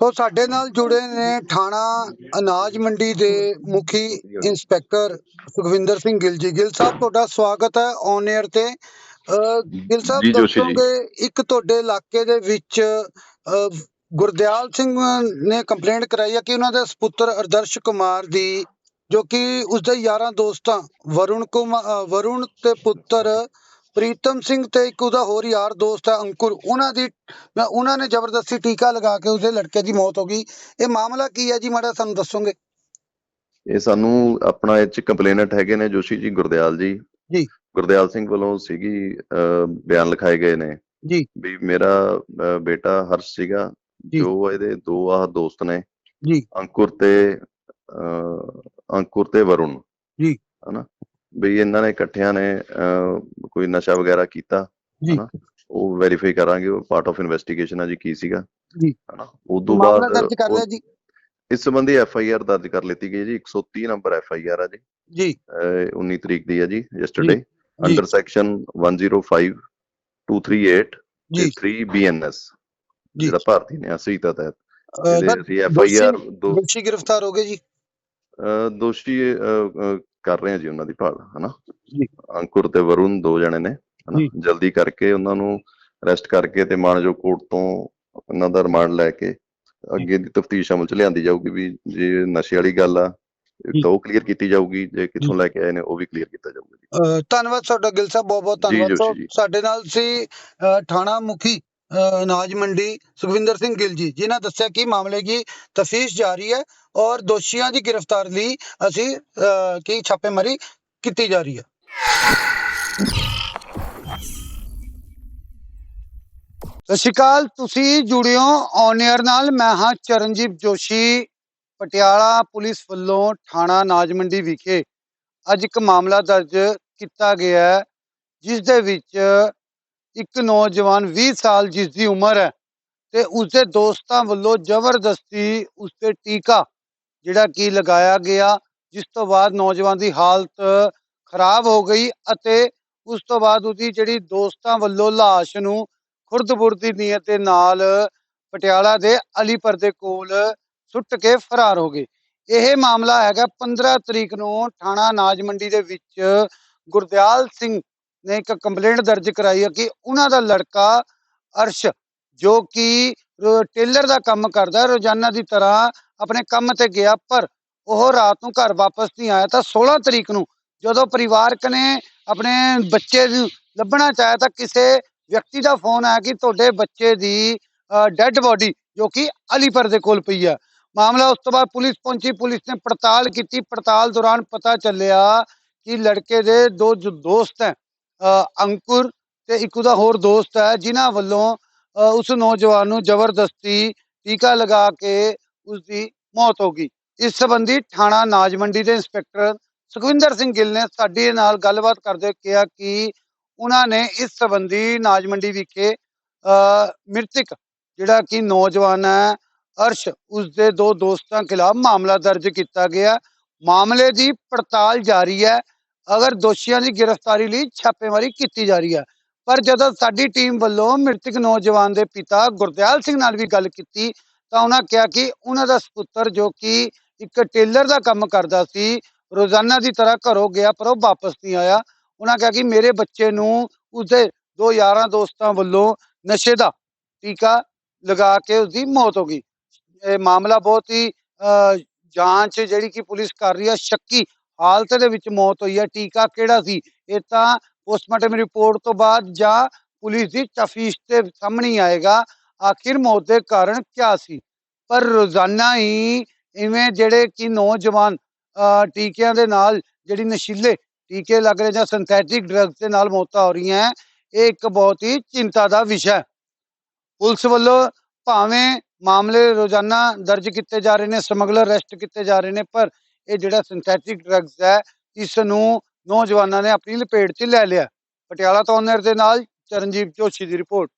ਸੋ ਸਾਡੇ ਨਾਲ ਜੁੜੇ ਨੇ ਥਾਣਾ ਅਨਾਜ ਮੰਡੀ ਦੇ ਮੁਖੀ ਇੰਸਪੈਕਟਰ ਸੁਖਵਿੰਦਰ ਸਿੰਘ ਗਿੱਲ ਜੀ ਗਿੱਲ ਸਾਹਿਬ ਤੁਹਾਡਾ ਸਵਾਗਤ ਹੈ ਔਨ 에ਅਰ ਤੇ ਗਿੱਲ ਸਾਹਿਬ। ਦੱਸੋਗੇ ਇੱਕ ਤੁਹਾਡੇ ਇਲਾਕੇ ਦੇ ਵਿੱਚ ਗੁਰਦਿਆਲ ਸਿੰਘ ਨੇ ਕੰਪਲੇਂਟ ਕਰਾਈ ਹੈ ਕਿ ਉਹਨਾਂ ਦੇ ਸੁਪੁੱਤਰ ਅਰਦਰਸ਼ ਕੁਮਾਰ ਦੀ ਜੋ ਕਿ ਉਸਦੇ ਯਾਰਾਂ ਦੋਸਤਾਂ ਵਰੁਣ ਕੁਮਾਰ ਵਰੁਣ ਤੇ ਪੁੱਤਰ ਪ੍ਰੀਤਮ ਸਿੰਘ ਤੇ ਇੱਕ ਉਹਦਾ ਹੋਰ ਯਾਰ ਦੋਸਤ ਹੈ ਅੰਕੁਰ ਉਹਨਾਂ ਦੀ ਉਹਨਾਂ ਨੇ ਜ਼ਬਰਦਸਤੀ ਟੀਕਾ ਲਗਾ ਕੇ ਉਸਦੇ ਲੜਕੇ ਦੀ ਮੌਤ ਹੋ ਗਈ ਇਹ ਮਾਮਲਾ ਕੀ ਹੈ ਜੀ ਮਾੜਾ ਸਾਨੂੰ ਦੱਸੋਗੇ ਇਹ ਸਾਨੂੰ ਆਪਣਾ ਇਹ ਚ ਕੰਪਲੇਨਟ ਹੈਗੇ ਨੇ ਜੋਸ਼ੀ ਜੀ ਗੁਰਦਿਆਲ ਜੀ ਜੀ। ਗੁਰਦਿਆਲ ਸਿੰਘ ਵੱਲੋਂ ਸੀਗੀ ਬਿਆਨ ਲਿਖਾਏ ਗਏ ਨੇ ਜੀ। ਵੀ ਮੇਰਾ ਬੇਟਾ ਹਰਸ਼ ਸੀਗਾ ਜੀ। ਇਹਦੇ ਦੋ ਆਹ ਦੋਸਤ ਨੇ ਜੀ। ਅੰਕੁਰ ਤੇ ਅੰਕੁਰ ਤੇ ਵਰੁਣ ਜੀ। ਹਨਾ ਵੀ ਇਹਨਾਂ ਨੇ ਇਕੱਠਿਆਂ ਨੇ ਕੋਈ ਨਸ਼ਾ ਵਗੈਰਾ ਕੀਤਾ ਜੀ। ਉਹ ਵੈਰੀਫਾਈ ਕਰਾਂਗੇ ਉਹ ਪਾਰਟ ਆਫ ਇਨਵੈਸਟੀਗੇਸ਼ਨ ਆ ਜੀ ਕੀ ਸੀਗਾ ਜੀ। ਹਨਾ? ਉਦੋਂ ਮਾਮਲਾ ਬਾਅਦ ਦਰਜ ਕਰ ਉਹ- ਲਿਆ ਜੀ। ਇਸ ਸੰਬੰਧੀ ਐਫ ਆਈ ਆਰ ਦਰਜ ਕਰ ਲਿੱਤੀ ਗਈ ਜੀ 130 ਨੰਬਰ ਐਫ ਆਈ ਆਰ ਆ ਜੀ। ਜੀ। ਅਹ 19 ਤਰੀਕ ਦੀ ਹੈ ਜੀ ਯੈਸਟਰਡੇ। ਅੰਡਰ ਸੈਕਸ਼ਨ 105 238 ਜੀ। 3 ਬੀਐਨਐਸ ਜੀ। ਜਿਹੜਾ ਭਾਰਤੀ ਨਿਆਂ ਸੰਹਿਤਾ ਤਹਿਤ। ਅਸੀਂ ਐਫ ਆਈ ਆਰ ਦੋਸ਼ੀ ਦੋਸ਼ੀ ਗ੍ਰਿਫਤਾਰ ਹੋ ਗਏ ਜੀ। ਦੋਸ਼ੀ ਕਰ ਰਹੇ ਆ ਜੀ ਉਹਨਾਂ ਦੀ ਭਾਲ ਹਨਾ। ਅੰਕੁਰ ਤੇ ਵਰੁਣ ਦੋ ਜਣੇ ਨੇ ਹਨਾ। ਜਲਦੀ ਕਰਕੇ ਉਹਨਾਂ ਨੂੰ ਅਰੈਸਟ ਕਰਕੇ ਤੇ ਮਾਨਜੋ ਕੋਰਟ ਤੋਂ ਉਹਨਾਂ ਦਾ ਰਿਮਾਂਡ ਲੈ ਕੇ ਅੱਗੇ ਦੀ ਤਫਤੀਸ਼ ਅਮਲ ਚ ਲਿਆਂਦੀ ਜਾਊਗੀ ਵੀ ਜੇ ਨਸ਼ੇ ਵਾਲੀ ਗੱਲ ਆ। ਤਾਂ ਉਹ ਕਲੀਅਰ ਕੀਤੀ ਜਾਊਗੀ ਜੇ ਕਿੱਥੋਂ ਲੈ ਕੇ ਆਏ ਨੇ ਉਹ ਵੀ ਕਲੀਅਰ ਕੀਤਾ ਜਾਊਗਾ ਜੀ ਧੰਨਵਾਦ ਤੁਹਾਡਾ ਗਿੱਲ ਸਾਹਿਬ ਬਹੁਤ ਬਹੁਤ ਧੰਨਵਾਦ। ਸਾਡੇ ਨਾਲ ਸੀ ਥਾਣਾ ਮੁਖੀ ਅਨਾਜ ਮੰਡੀ ਸੁਖਵਿੰਦਰ ਸਿੰਘ ਗਿੱਲ ਜੀ, ਜਿਨ੍ਹਾਂ ਦੱਸਿਆ ਕਿ ਮਾਮਲੇ ਦੀ ਤਫਤੀਸ਼ ਜਾਰੀ ਹੈ ਔਰ ਦੋਸ਼ੀਆਂ ਦੀ ਗ੍ਰਿਫਤਾਰ ਲਈ ਅਸੀਂ ਕੀ ਛਾਪੇਮਾਰੀ ਕੀਤੀ ਜਾ ਰਹੀ ਹੈ। ਸਤਿ ਸ਼੍ਰੀ ਅਕਾਲ, ਤੁਸੀਂ ਜੁੜਿਓ ਔਨ 에ਅਰ ਨਾਲ, ਮੈਂ ਹਾਂ ਚਰਨਜੀਤ ਜੋਸ਼ੀ, ਪਟਿਆਲਾ ਪੁਲਿਸ ਵੱਲੋਂ ਥਾਣਾ ਨਾਜ ਮੰਡੀ ਵਿਖੇ ਅੱਜ ਇੱਕ ਮਾਮਲਾ ਦਰਜ ਕੀਤਾ ਗਿਆ ਹੈ, ਜਿਸ ਦੇ ਵਿੱਚ ਇੱਕ ਨੌਜਵਾਨ 20 ਸਾਲ ਜਿਸ ਦੀ ਉਮਰ ਹੈ ਤੇ ਉਸਦੇ ਦੋਸਤਾਂ ਵੱਲੋਂ ਜ਼ਬਰਦਸਤੀ ਉਸ ਟੀਕਾ ਜਿਹੜਾ ਕਿ ਲਗਾਇਆ ਗਿਆ, ਜਿਸ ਤੋਂ ਬਾਅਦ ਨੌਜਵਾਨ ਦੀ ਹਾਲਤ ਖਰਾਬ ਹੋ ਗਈ ਅਤੇ ਉਸ ਤੋਂ ਬਾਅਦ ਉਹਦੀ ਜਿਹੜੀ ਦੋਸਤਾਂ ਵੱਲੋਂ ਲਾਸ਼ ਨੂੰ ਖੁਰਦ-ਬੁਰਦ ਦੀ ਨੀਅਤ ਦੇ ਨਾਲ ਪਟਿਆਲਾ ਦੇ ਅਲੀਪੁਰ ਦੇ ਕੋਲ ਸੁੱਟ ਕੇ ਫਰਾਰ ਹੋ ਗਏ। ਇਹ ਮਾਮਲਾ ਹੈਗਾ 15 ਤਰੀਕ ਨੂੰ ਥਾਣਾ ਅਨਾਜ ਮੰਡੀ ਦੇ ਵਿੱਚ ਗੁਰਦਿਆਲ ਸਿੰਘ ਨੇ ਇੱਕ ਕੰਪਲੇਂਟ ਦਰਜ ਕਰਾਈ ਹੈ ਕਿ ਉਹਨਾਂ ਦਾ ਲੜਕਾ ਅਰਸ਼, ਜੋ ਕਿ ਟੇਲਰ ਦਾ ਕੰਮ ਕਰਦਾ, ਰੋਜ਼ਾਨਾ ਦੀ ਤਰ੍ਹਾਂ ਆਪਣੇ ਕੰਮ ਤੇ ਗਿਆ, ਪਰ ਉਹ ਰਾਤ ਨੂੰ ਘਰ ਵਾਪਸ ਨਹੀਂ ਆਇਆ। ਤਾਂ 16 ਤਰੀਕ ਨੂੰ ਜਦੋਂ ਪਰਿਵਾਰਕ ਨੇ ਆਪਣੇ ਬੱਚੇ ਨੂੰ ਲੱਭਣਾ ਚਾਹਿਆ, ਤਾਂ ਕਿਸੇ ਵਿਅਕਤੀ ਦਾ ਫੋਨ ਆਇਆ ਕਿ ਤੁਹਾਡੇ ਬੱਚੇ ਦੀ ਡੈੱਡ ਬੋਡੀ ਜੋ ਕਿ ਅਲੀਪੁਰ ਦੇ ਕੋਲ ਪਈ ਹੈ ਮਾਮਲਾ ਉਸ ਤੋਂ ਬਾਅਦ ਪੁਲਿਸ ਪਹੁੰਚੀ, ਪੁਲਿਸ ਨੇ ਪੜਤਾਲ ਕੀਤੀ। ਪੜਤਾਲ ਦੌਰਾਨ ਪਤਾ ਚੱਲਿਆ ਕਿ ਲੜਕੇ ਦੇ ਦੋ ਜੋ, ਦੋਸਤ ਹੈ। ਅੰਕੁਰ ਤੇ ਇੱਕ ਉਹਦਾ ਹੋਰ ਦੋਸਤ ਹੈ ਜਿਨ੍ਹਾਂ ਵੱਲੋਂ ਉਸ ਨੌਜਵਾਨ ਨੂੰ ਜ਼ਬਰਦਸਤੀ ਟੀਕਾ ਲਗਾ ਕੇ ਉਸ ਦੀ ਮੌਤ ਹੋ ਗਈ। ਇਸ ਸੰਬੰਧੀ ਥਾਣਾ ਨਾਜ ਮੰਡੀ ਦੇ ਇੰਸਪੈਕਟਰ ਸੁਖਵਿੰਦਰ ਸਿੰਘ ਗਿੱਲ ਨੇ ਸਾਡੇ ਨਾਲ ਗੱਲਬਾਤ ਕਰਦੇ ਕਿਹਾ ਕਿ ਉਹਨਾਂ ਨੇ ਇਸ ਸੰਬੰਧੀ ਨਾਜ ਮੰਡੀ ਵਿਖੇ ਅ, ਮ੍ਰਿਤਕ ਜਿਹੜਾ ਕਿ ਨੌਜਵਾਨ ਹੈ ਅਰਸ਼ ਉਸ ਦੇ ਦੋ ਦੋਸਤਾਂ ਖਿਲਾਫ ਮਾਮਲਾ ਦਰਜ ਕੀਤਾ ਗਿਆ। ਮਾਮਲੇ ਦੀ ਪੜਤਾਲ ਜਾਰੀ ਹੈ। ਅਗਰ ਦੋਸ਼ੀਆਂ ਦੀ ਗ੍ਰਿਫਤਾਰੀ ਲਈ ਛਾਪੇਮਾਰੀ ਕੀਤੀ ਜਾ ਰਹੀ ਹੈ। ਪਰ ਜਦੋਂ ਸਾਡੀ ਟੀਮ ਵੱਲੋਂ ਮ੍ਰਿਤਕ ਨੌਜਵਾਨ ਦੇ ਪਿਤਾ ਗੁਰਦਿਆਲ ਸਿੰਘ ਨਾਲ ਵੀ ਗੱਲ ਕੀਤੀ ਤਾਂ ਉਹਨਾਂ ਕਿਹਾ ਕਿ ਉਹਨਾਂ ਦਾ ਸੁਪੁੱਤਰ ਜੋ ਕਿ ਇੱਕ ਟੇਲਰ ਦਾ ਕੰਮ ਕਰਦਾ ਸੀ ਰੋਜ਼ਾਨਾ ਦੀ ਤਰ੍ਹਾਂ ਘਰੋਂ ਗਿਆ ਪਰ ਉਹ ਵਾਪਸ ਨਹੀਂ ਆਇਆ। ਉਹਨਾਂ ਕਿਹਾ ਕਿ ਮੇਰੇ ਬੱਚੇ ਨੂੰ ਉਸਦੇ ਦੋ ਯਾਰਾਂ ਦੋਸਤਾਂ ਵੱਲੋਂ ਨਸ਼ੇ ਦਾ ਟੀਕਾ ਲਗਾ ਕੇ ਉਸਦੀ ਮੌਤ ਹੋ ਗਈ। ਇਹ ਮਾਮਲਾ ਬਹੁਤ ਹੀ ਅ, ਜਾਂਚ ਜਿਹੜੀ ਕਿ ਪੁਲਿਸ ਕਰ ਰਹੀ ਹੈ ਸ਼ੱਕੀ ਹਾਲਤ ਦੇ ਵਿੱਚ ਮੌਤ ਹੋਈ ਹੈ। ਟੀਕਾ ਕਿਹੜਾ ਸੀ? ਇਹ ਤਾਂ ਪੋਸਟਮਾਰਟਮ ਰਿਪੋਰਟ ਤੋਂ ਬਾਅਦ ਜਾਂ ਪੁਲਿਸ ਦੀ ਤਫਤੀਸ਼ ਦੇ ਸਾਹਮਣੇ ਆਏਗਾ। ਆਖਿਰ ਮੌਤ ਦੇ ਕਾਰਨ ਕੀ ਸੀ? ਪਰ ਰੋਜ਼ਾਨਾ ਹੀ ਇਵੇਂ ਜਿਹੜੇ ਕਿ ਨੌਜਵਾਨ ਟੀਕਿਆਂ ਦੇ ਨਾਲ ਜਿਹੜੀ ਨਸ਼ੀਲੇ ਟੀਕੇ ਲੱਗ ਰਹੇ ਜਾਂ ਸਿੰਥੈਟਿਕ ਡਰੱਗਸ ਦੇ ਨਾਲ ਮੌਤਾਂ ਹੋ ਰਹੀਆਂ ਇਹ ਇੱਕ ਬਹੁਤ ਹੀ ਚਿੰਤਾ ਦਾ ਵਿਸ਼ਾ ਹੈ। ਪੁਲਿਸ ਵੱਲੋਂ ਭਾਵੇਂ ਮਾਮਲੇ ਰੋਜ਼ਾਨਾ ਦਰਜ ਕੀਤੇ ਜਾ ਰਹੇ ਨੇ, ਸਮਗਲਰ ਅਰੈਸਟ ਕੀਤੇ ਜਾ ਰਹੇ ਨੇ, ਪਰ ਇਹ ਜਿਹੜਾ ਸਿੰਥੈਟਿਕ ਡਰੱਗਸ ਹੈ ਇਸ ਨੂੰ ਨੌਜਵਾਨਾਂ ਨੇ ਆਪਣੀ ਲਪੇਟ 'ਚ ਲੈ ਲਿਆ। ਪਟਿਆਲਾ ਤੋਂ ਓਨਰ ਦੇ ਨਾਲ ਚਰਨਜੀਤ ਜੋਸ਼ੀ ਦੀ ਰਿਪੋਰਟ।